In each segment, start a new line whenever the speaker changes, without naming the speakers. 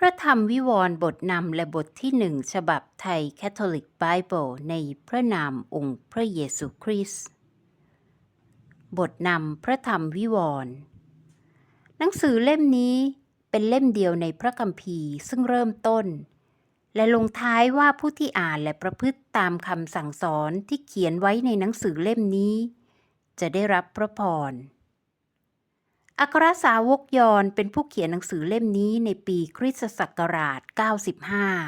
พระธรรมวิวรณ์บทนำและบทที่หนึ่งฉบับไทย Catholic Bible ในพระนามองค์พระเยซูคริสต์บทนำพระธรรมวิวรณ์หนังสือเล่มนี้เป็นเล่มเดียวในพระคัมภีร์ซึ่งเริ่มต้น และลงท้ายว่าผู้ที่อ่านและประพฤติตามคำสั่งสอนที่เขียนไว้ในหนังสือเล่มนี้ จะได้รับพระพร อัครสาวกยอนเป็นผู้เขียนหนังสือเล่มนี้ในปีคริสตศักราช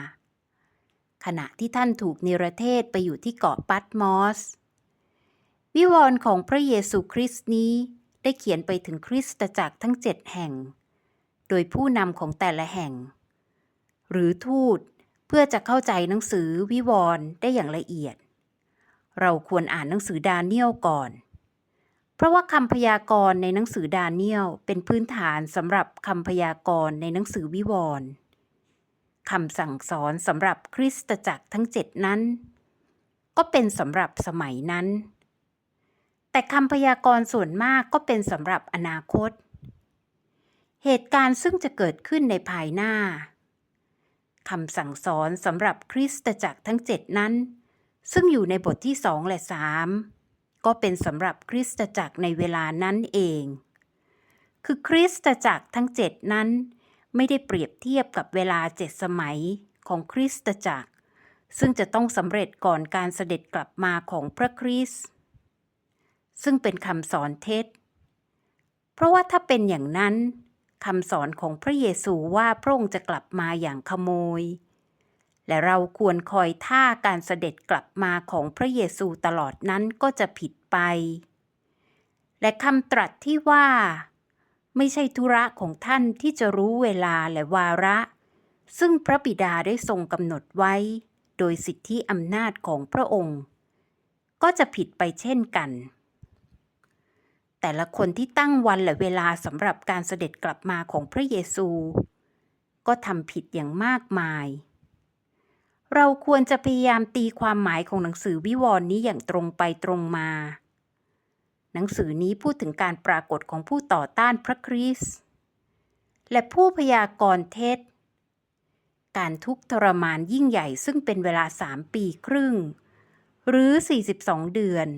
95 ขณะที่ท่านถูกเนรเทศไปอยู่ที่เกาะปัตมอส วิวรณ์ของพระเยซูคริสต์นี้ได้เขียนไปถึงคริสตจักรทั้งเจ็ดแห่ง โดยผู้นำของแต่ละแห่ง หรือทูตเพื่อจะเข้าใจหนังสือวิวรณ์ได้อย่างละเอียด เราควรอ่านหนังสือดาเนียลก่อน เพราะว่าคำพยากรณ์ในหนังสือดาเนียลเป็นพื้นฐานสำหรับคำพยากรณ์ในหนังสือวิวรณ์คำสั่งสอนสำหรับคริสตจักรทั้งเจ็ดนั้น ก็เป็นสำหรับสมัยนั้น แต่คำพยากรณ์ส่วนมากก็เป็นสำหรับอนาคต เหตุการณ์ซึ่งจะเกิดขึ้นในภายหน้าคำสั่งสอนสำหรับคริสตจักรทั้งเจ็ดนั้น ซึ่งอยู่ในบทที่สองและสาม ก็เป็นสำหรับคริสตจักรในเวลานั้นเอง คือคริสตจักรทั้งเจ็ดนั้น ไม่ได้เปรียบเทียบกับเวลาเจ็ดสมัยของคริสตจักร ซึ่งจะต้องสำเร็จก่อนการเสด็จกลับมาของพระคริสต์ซึ่งเป็นคำสอนเท็จ เพราะว่าถ้าเป็นอย่างนั้นคำสอนของพระเยซูว่าพระองค์จะกลับมาอย่างขโมย และเราควรคอยท่าการเสด็จกลับมาของพระเยซูตลอดนั้นก็จะผิดไป และคำตรัสที่ว่า ไม่ใช่ธุระของท่านที่จะรู้เวลาและวาระ ซึ่งพระบิดาได้ทรงกำหนดไว้ โดยสิทธิอำนาจของพระองค์ ก็จะผิดไปเช่นกัน แต่ละคนที่ตั้งวันและเวลาสำหรับการเสด็จกลับมาของพระเยซู ก็ทำผิดอย่างมากมาย เราควรจะพยายามตีความหมายของหนังสือวิวรณ์นี้อย่างตรงไปตรงมา หนังสือนี้พูดถึงการปรากฏของผู้ต่อต้านพระคริสต์และผู้พยากรณ์เท็จ การทุกข์ทรมานยิ่งใหญ่ซึ่งเป็นเวลาสามปีครึ่ง หรือ 42 เดือน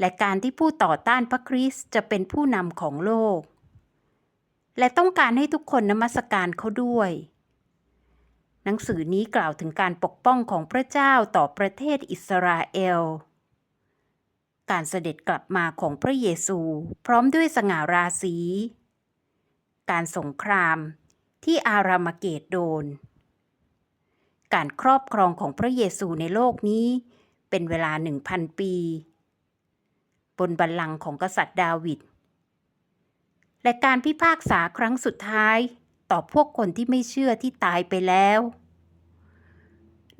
และการที่ผู้ต่อต้านพระคริสต์จะเป็นผู้นำของโลก และต้องการให้ทุกคนนมัสการเขาด้วย หนังสือนี้กล่าวถึงการปกป้องของพระเจ้าต่อประเทศอิสราเอล การเสด็จกลับมาของพระเยซูพร้อมด้วยสง่าราศี การสงครามที่อารามาเกดโดน การครอบครองของพระเยซูในโลกนี้เป็นเวลาหนึ่งพันปี บนบัลลังก์ของกษัตริย์ดาวิด และการพิพากษาครั้งสุดท้าย ต่อพวกคนที่ไม่เชื่อที่ตายไปแล้ว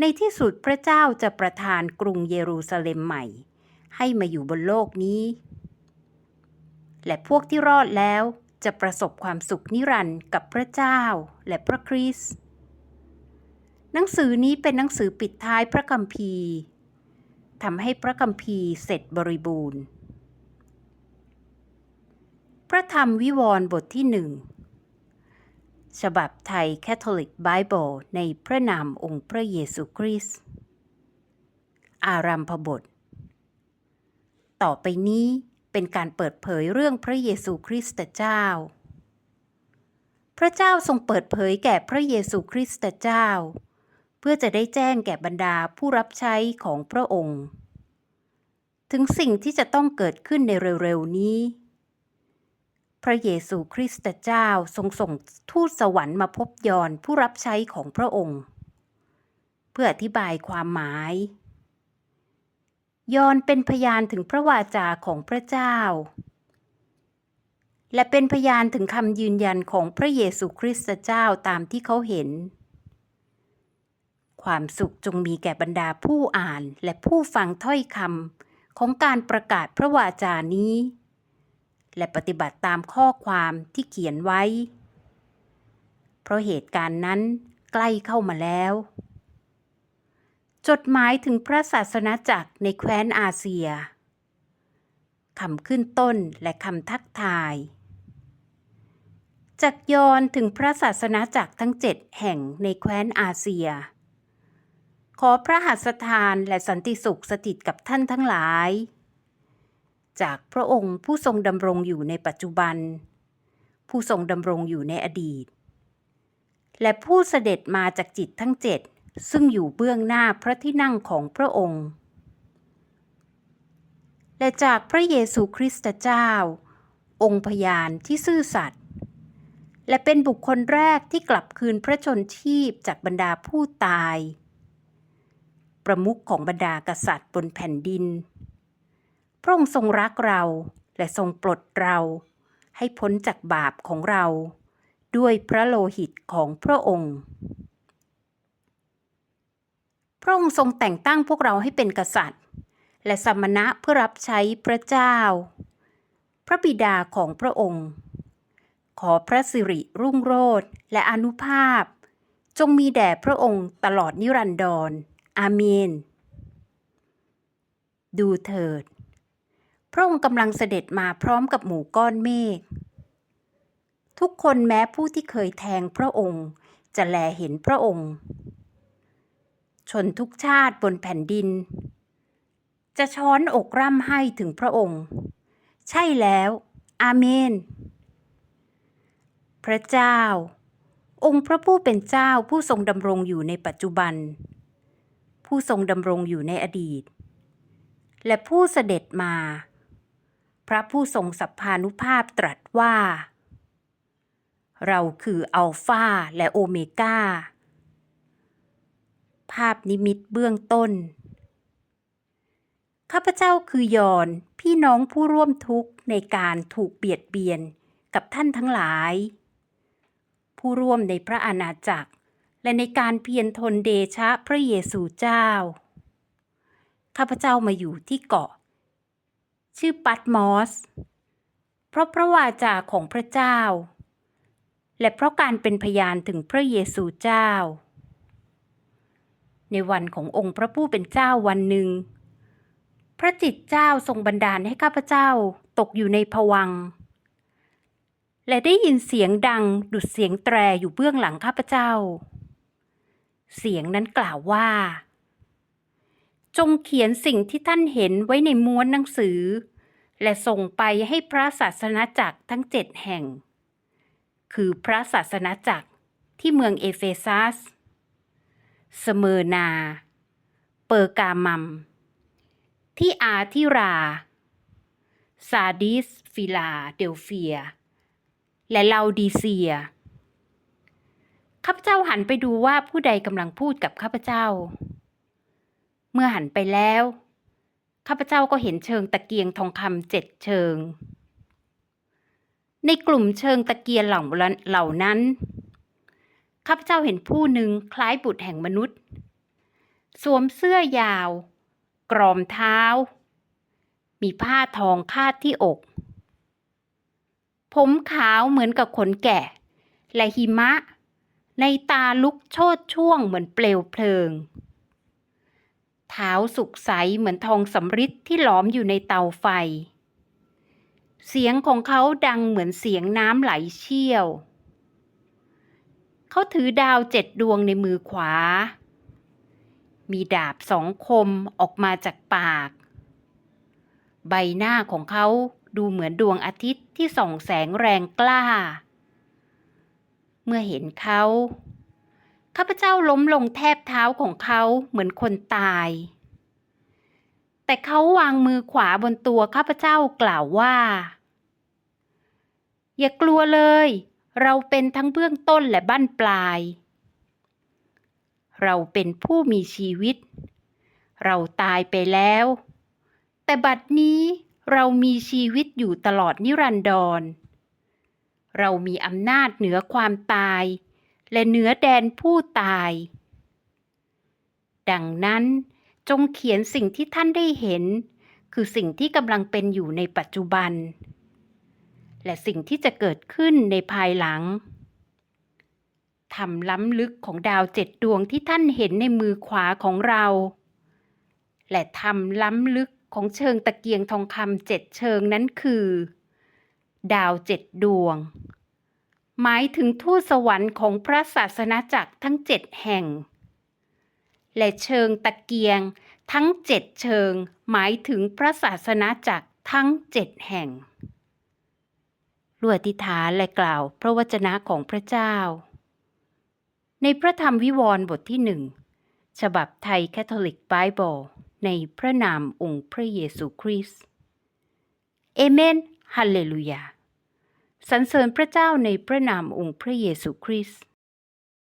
ในที่สุดพระเจ้าจะประทานกรุงเยรูซาเล็มใหม่ ให้มาอยู่บนโลกนี้ และพวกที่รอดแล้วจะประสบความสุขนิรันดร์กับพระเจ้าและพระคริสต์หนังสือนี้เป็นหนังสือปิดท้ายพระคัมภีร์ทำให้พระคัมภีร์เสร็จบริบูรณ์ พระธรรมวิวรณ์บทที่หนึ่ง ฉบับไทย Catholic Bible ในพระนามองค์พระเยซูคริสต์อารัมพบท ต่อไปนี้เป็นการเปิดเผยเรื่องพระเยซูคริสต์เจ้า พระเจ้าทรงเปิดเผยแก่พระเยซูคริสต์เจ้า เพื่อจะได้แจ้งแก่บรรดาผู้รับใช้ของพระองค์ ถึงสิ่งที่จะต้องเกิดขึ้นในเร็วๆนี้ พระเยซูคริสต์เจ้าทรงส่งทูตสวรรค์มาพบยอนผู้รับใช้ของพระองค์ เพื่ออธิบายความหมาย ยอนเป็นพยานถึงพระวาจาของพระเจ้า และเป็นพยานถึงคำยืนยันของพระเยซูคริสต์เจ้าตามที่เขาเห็น ความสุขจงมีแก่บรรดาผู้อ่านและผู้ฟังถ้อยคำของการประกาศพระวาจานี้ และปฏิบัติตามข้อความที่เขียนไว้ เพราะเหตุการณ์นั้นใกล้เข้ามาแล้ว จดหมายถึงพระศาสนาจักรในแคว้นอาเซียคำขึ้นต้นและคำทักทายจากยอนถึงพระศาสนาจักรทั้งเจ็ดแห่งในแคว้นอาเซีย ขอพระหัสถทานและสันติสุขสถิตกับท่านทั้งหลาย จากพระองค์ผู้ทรงดำรงอยู่ในปัจจุบัน ผู้ทรงดำรงอยู่ในอดีต และผู้เสด็จมาจากจิตทั้งเจ็ดซึ่งอยู่เบื้องหน้าพระที่นั่งของพระองค์ และจากพระเยซูคริสต์เจ้า องค์พยานที่ซื่อสัตย์และเป็นบุคคลแรกที่กลับคืนพระชนชีพจากบรรดาผู้ตาย ประมุขของบรรดากษัตริย์บนแผ่นดิน ระองค์ทรงรักเราและทรงปลดเรา ให้พ้นจากบาปของเรา ด้วยพระโลหิตของพระองค์ พระองค์ทรงแต่งตั้งพวกเราให้เป็นกษัตริย์ และสมณะเพื่อรับใช้พระเจ้า พระบิดาของพระองค์ ขอพระสิริรุ่งโรจน์และอนุภาพ จงมีแด่พระองค์ตลอดนิรันดร อาเมน ดูเถิด ระองค์กำลังเสด็จมาพร้อมกับหมู่ก้อนเมฆ ทุกคนแม้ผู้ที่เคยแทงพระองค์ จะแลเห็นพระองค์ ชนทุกชาติบนแผ่นดิน จะช้อนอกร่ำไห้ถึงพระองค์ ใช่แล้ว อาเมน พระเจ้า องค์พระผู้เป็นเจ้าผู้ทรงดำรงอยู่ในปัจจุบัน ผู้ทรงดำรงอยู่ในอดีตและผู้เสด็จมา พระผู้ทรงสัพพานุภาพตรัสว่า เราคืออัลฟาและโอเมก้าภาพนิมิตเบื้องต้น ข้าพเจ้าคือยอนพี่น้องผู้ร่วมทุกข์ในการถูกเบียดเบียนกับท่านทั้งหลาย ผู้ร่วมในพระอาณาจักร และในการเพียรทนเดชะพระเยซูเจ้า ข้าพเจ้ามาอยู่ที่เกาะ ชื่อปัตมอส เพราะพระวาจาของพระเจ้า และเพราะการเป็นพยานถึงพระเยซูเจ้า ในวันขององค์พระผู้เป็นเจ้าวันหนึ่ง พระจิตเจ้าทรงบันดาลให้ข้าพเจ้าตกอยู่ในภวัง และได้ยินเสียงดังดุดเสียงแตรอยู่เบื้องหลังข้าพเจ้า เสียงนั้นกล่าวว่า จงเขียนสิ่งที่ท่านเห็นไว้ในม้วนหนังสือ และส่งไปให้พระศาสนาจักรทั้งเจ็ดแห่ง คือพระศาสนาจักรที่เมืองเอเฟซัส เสเมอนา เปอร์กามัม ที่อาทิรา ซาดิสฟิลาเดลเฟีย และลาดีเซียข้าพเจ้าหันไปดูว่าผู้ใดกำลังพูดกับข้าพเจ้า เมื่อหันไปแล้ว ข้าพเจ้าก็เห็นเชิงตะเกียงทองคำเจ็ดเชิง ในกลุ่มเชิงตะเกียงเหล่าเหล่านั้น ข้าพเจ้าเห็นผู้หนึ่งคล้ายบุตรแห่งมนุษย์ สวมเสื้อยาว กรอมเท้า มีผ้าทองคาดที่อก ผมขาวเหมือนกับขนแกะ และหิมะ ในตาลุกโชดช่วงเหมือนเปลวเพลิง เท้าสุกใสเหมือนทองสำริดที่หลอมอยู่ในเตาไฟ เสียงของเขาดังเหมือนเสียงน้ำไหลเชี่ยว เขาถือดาวเจ็ดดวงในมือขวา มีดาบสองคมออกมาจากปาก ใบหน้าของเขาดูเหมือนดวงอาทิตย์ที่ส่องแสงแรงกล้า เมื่อเห็นเขา ข้าพเจ้าล้มลงแทบเท้าของเขาเหมือนคนตาย แต่เขาวางมือขวาบนตัวข้าพเจ้ากล่าวว่า อย่ากลัวเลย เราเป็นทั้งเบื้องต้นและบั้นปลาย เราเป็นผู้มีชีวิต เราตายไปแล้ว แต่บัดนี้เรามีชีวิตอยู่ตลอดนิรันดร เรามีอำนาจเหนือความตาย และเหนือแดนผู้ตาย ดังนั้นจงเขียนสิ่งที่ท่านได้เห็น คือสิ่งที่กำลังเป็นอยู่ในปัจจุบัน และสิ่งที่จะเกิดขึ้นในภายหลังทำล้ำลึกของดาวเจ็ดดวงที่ท่านเห็นในมือขวาของเรา และทำล้ำลึกของเชิงตะเกียงทองคำเจ็ดเชิงนั้นคือ ดาวเจ็ดดวง หมายถึงทูตสวรรค์ของพระศาสนาจักรทั้งเจ็ดแห่ง และเชิงตะเกียงทั้งเจ็ดเชิง หมายถึงพระศาสนาจักรทั้งเจ็ดแห่งรวดอธิษฐานและกล่าวพระวจนะของพระเจ้า ในพระธรรมวิวรณ์บทที่หนึ่งฉบับไทยแคทอลิกไบเบิลในพระนามองค์พระเยซูคริสต์เอเมนฮัลเลลูยา สรรเสริญพระเจ้าในพระนามองค์พระเยซูคริสต์